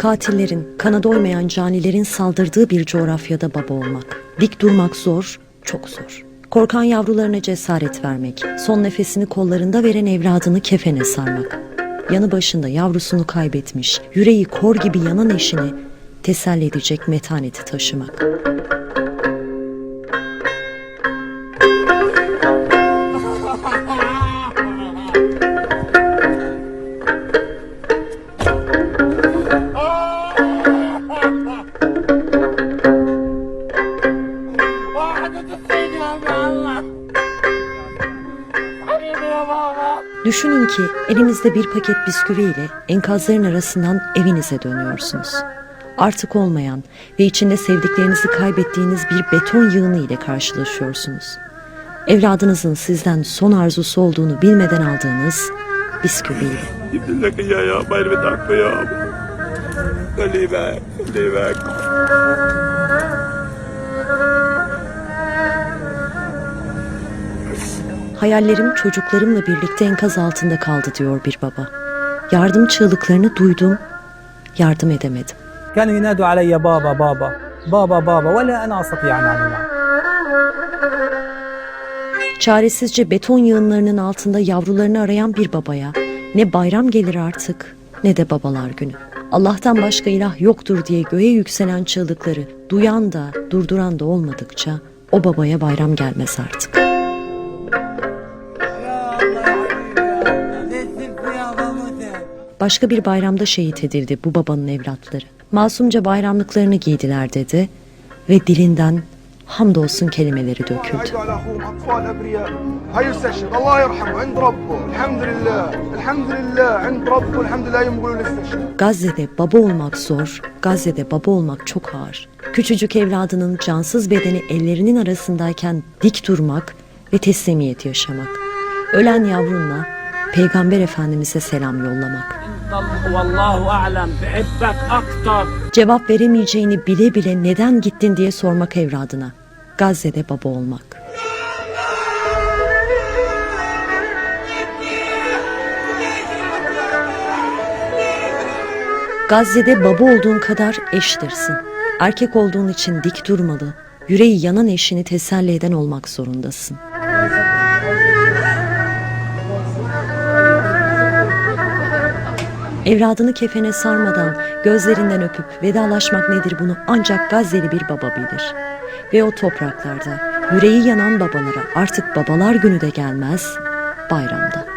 Katillerin, kana doymayan canilerin saldırdığı bir coğrafyada baba olmak. Dik durmak zor, çok zor. Korkan yavrularına cesaret vermek, son nefesini kollarında veren evladını kefene sarmak. Yanı başında yavrusunu kaybetmiş, yüreği kor gibi yanan eşini teselli edecek metaneti taşımak. Düşünün ki elinizde bir paket bisküvi ile enkazların arasından evinize dönüyorsunuz. Artık olmayan ve içinde sevdiklerinizi kaybettiğiniz bir beton yığını ile karşılaşıyorsunuz. Evladınızın sizden son arzusu olduğunu bilmeden aldığınız bisküviyle. İbdillaki ya ya bayr ve Hayallerim çocuklarımla birlikte enkaz altında kaldı diyor bir baba. Yardım çığlıklarını duydum, yardım edemedim. كانوا ينادوا علي بابا بابا بابا بابا ولا أنا أستطيع أن أعمل معه Çaresizce beton yığınlarının altında yavrularını arayan bir babaya ne bayram gelir artık ne de babalar günü. Allah'tan başka ilah yoktur diye göğe yükselen çığlıkları duyan da durduran da olmadıkça o babaya bayram gelmez artık. başka bir bayramda şehit edildi bu babanın evlatları. Masumca bayramlıklarını giydiler dedi ve dilinden hamdolsun kelimeleri döküldü. Gazze'de baba olmak zor, Gazze'de baba olmak çok ağır. Küçücük evladının cansız bedeni ellerinin arasındayken dik durmak ve teslimiyet yaşamak. Ölen yavrunla Peygamber Efendimiz'e selam yollamak. Cevap veremeyeceğini bile bile neden gittin diye sormak evradına. Gazze'de baba olmak. Gazze'de baba olduğun kadar eştirsin. Erkek olduğun için dik durmalı, yüreği yanan eşini teselli eden olmak zorundasın. Evladını kefene sarmadan gözlerinden öpüp vedalaşmak nedir bunu ancak Gazze'li bir baba bilir. Ve o topraklarda yüreği yanan babalara artık babalar günü de gelmez, bayramda.